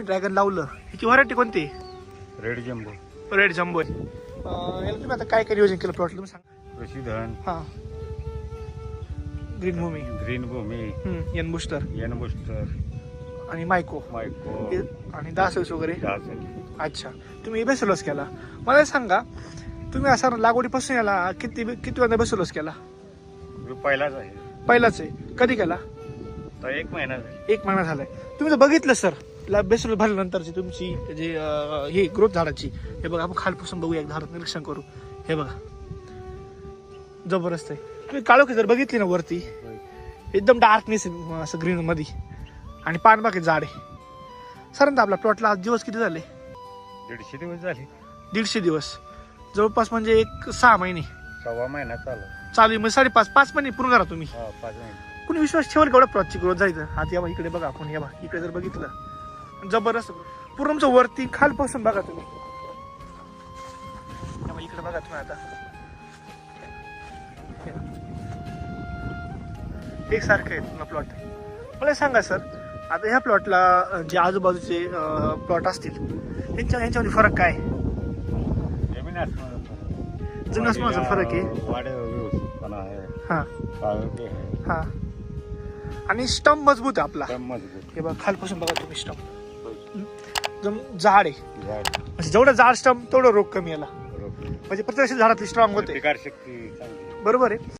तुम्ही ड्रॅगन लावलं. ह्याची व्हरायटी कोणती? रेड जम्बो रेड जम्बो आहे अं, याला तुम्ही आता काय काय नियोजन केलं प्लॉटला तुम्ही सांगा. कृषीधन हां. Green Bhumi green Bhumi N booster N booster आणि मायको मायको आणि दासस वगैरे? अच्छा. तुम्ही बेसलोस केला. मला सांगा तुम्ही असा लागवडीपासून याला किती किती वेळा बेसलोस केला? मी पहिलाच आहे. पहिलाच आहे. कधी केला? तर एक महिना झाला. एक महिना झालाय. तुम्ही जर बघितलं सर बेसलोस भरल्यानंतरची तुमची जे ही ग्रोथ झाडाची हे बघा आपण खालपासून बघूया एक झाड निरीक्षण करू. हे बघा. जबरदस्त आहे. तुम्ही काळोखी जर बघितली ना वरती एकदम डार्कनेस आहे असं ग्रीन मध्ये आणि पानबाग झाड आहे. साधारणतः आपला प्लॉटला आज दिवस किती झाले? दीडशे दिवस झाले. दीडशे दिवस. जवळपास म्हणजे एक सहा महिने. सव्वा महिना चालू. चालू आहे. म्हणजे साडेपाच पाच महिने पूर्ण करा तुम्ही. हा पाच महिने. कुणी विश्वास ठेवल केवढा प्लॉटची ग्रोथ जायचं आता या इकडे बघा आपण या इकडे जर बघितलं. जबरदस्त पूर्ण आमचं वरती खालपासून बघा तुम्ही. इकडे बघा तुम्ही आता. एक सारखं आहे पूर्ण प्लॉट मला सांगा सर आता ह्या प्लॉटला जे आजूबाजूचे प्लॉट असतील त्यांच्या यांच्यामध्ये फरक काय? जमीन आसमानाचा फरक. आहे. हा. हा. आणि स्टंप मजबूत आहे आपला. हे बघा खालपासून बघा तुम्ही स्टंप. एकदम जाड आहे. झाड म्हणजे जेवढं जाड स्टंप तेवढं रोग कमी याला. बरोबर म्हणजे प्रत्यक्ष झाडातली स्ट्रॉंग होते. प्रतिकार शक्ती चांगली बरोबर आहे.